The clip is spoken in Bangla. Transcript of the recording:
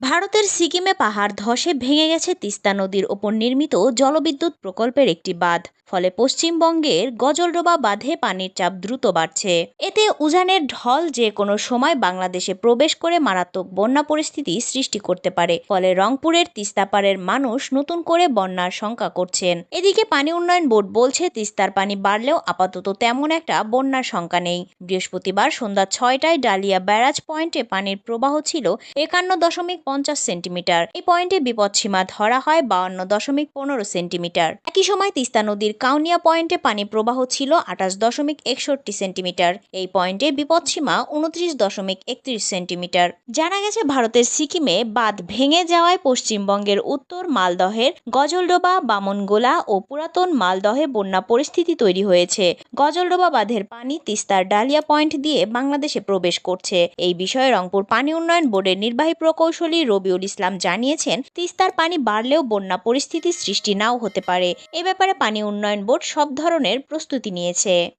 ভারতের সিকিমে পাহাড় ধসে ভেঙে গেছে তিস্তা নদীর ওপর নির্মিত জলবিদ্যুৎ প্রকল্পের একটি বাঁধ। ফলে পশ্চিমবঙ্গের গজলডোবা বাঁধে পানির চাপ দ্রুত বাড়ছে। এতে উজানের ঢল যে কোনো সময় বাংলাদেশে প্রবেশ করে মারাত্মক বন্যা পরিস্থিতি সৃষ্টি করতে পারে। ফলে রংপুরের তিস্তাপাড়ের মানুষ নতুন করে বন্যার শঙ্কা করছেন। এদিকে পানি উন্নয়ন বোর্ড বলছে, তিস্তার পানি বাড়লেও আপাতত তেমন একটা বন্যার শঙ্কা নেই। বৃহস্পতিবার সন্ধ্যা ছয়টায় ডালিয়া ব্যারাজ পয়েন্টে পানির প্রবাহ ছিল একান্ন দশমিক পঞ্চাশ সেন্টিমিটার। এই পয়েন্টে বিপদসীমা ধরা হয় বাউন্ন দশমিক পনেরো সেন্টিমিটার। একই সময় তিস্তা নদীর কাউনিয়া পয়েন্টে পানি প্রবাহ ছিল আঠাশ দশমিক একষট্টি সেন্টিমিটার। এই পয়েন্টে বিপদসীমা উনত্রিশ দশমিক একত্রিশ সেন্টিমিটার। জানা গেছে ভারতের সিকিমে বাঁধ ভেঙে যাওয়ায় পশ্চিমবঙ্গের উত্তর মালদহের গজলডোবা, বামনগোলা ও পুরাতন মালদহে বন্যা পরিস্থিতি তৈরি হয়েছে। গজলডোবা বাঁধের পানি তিস্তার ডালিয়া পয়েন্ট দিয়ে বাংলাদেশে প্রবেশ করছে। এই বিষয়ে রংপুর পানি উন্নয়ন বোর্ডের নির্বাহী প্রকৌশলী রবিউল ইসলাম জানিয়েছেন, তিস্তার পানি বাড়লেও বন্যা পরিস্থিতি সৃষ্টি নাও হতে পারে। এ ব্যাপারে পানি উন্নয়ন বোর্ড সব ধরনের প্রস্তুতি নিয়েছে।